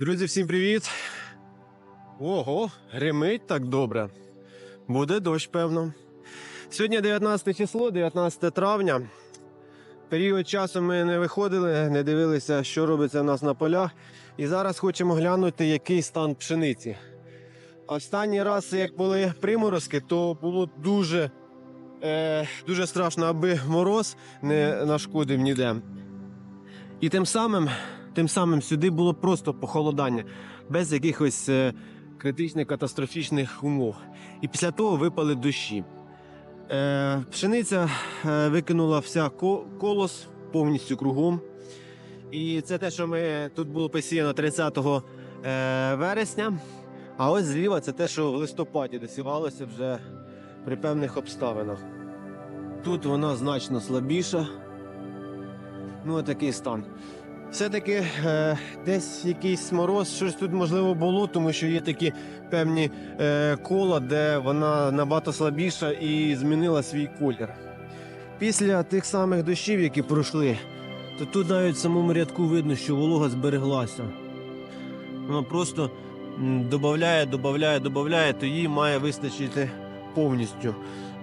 Друзі, всім привіт! Ого, гримить так добре. Буде дощ, певно. Сьогодні 19 число, 19 травня. Період часу ми не виходили, не дивилися, що робиться в нас на полях. І зараз хочемо глянути, який стан пшениці. Останній раз, як були приморозки, то було дуже, е, дуже страшно, аби мороз не нашкодив ніде. І тим самим, тим самим сюди було просто похолодання, без якихось е, критичних катастрофічних умов. І після того випали дощі. Е, пшениця е, викинула вся ко- колос повністю кругом. І це те, що ми тут було посіяно 30 е, вересня. А ось зліва це те, що в листопаді досівалося вже при певних обставинах. Тут вона значно слабіша. Ну, такий стан. Все-таки е, десь якийсь мороз, щось тут можливо було, тому що є такі певні е, кола, де вона набагато слабіша і змінила свій колір. Після тих самих дощів, які пройшли, то тут навіть в самому рядку видно, що волога збереглася. Вона просто додає, додає, додає, то їй має вистачити повністю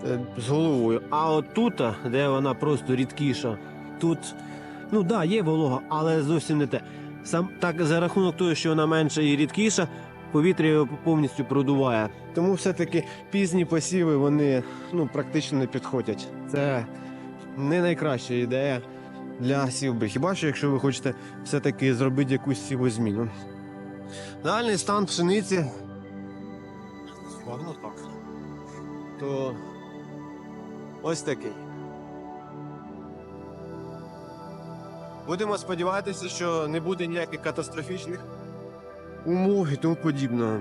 е, з головою. А от тут, де вона просто рідкіша, тут ну да, є волога, але зовсім не те. Сам так за рахунок того, що вона менша і рідкіша, повітря його повністю продуває. Тому все-таки пізні посіви вони ну, практично не підходять. Це не найкраща ідея для сівби. Хіба що якщо ви хочете все-таки зробити якусь сівозміну. Загальний стан пшениці. Ладно, так. То ось такий. Будемо сподіватися, що не буде ніяких катастрофічних умов і тому подібного.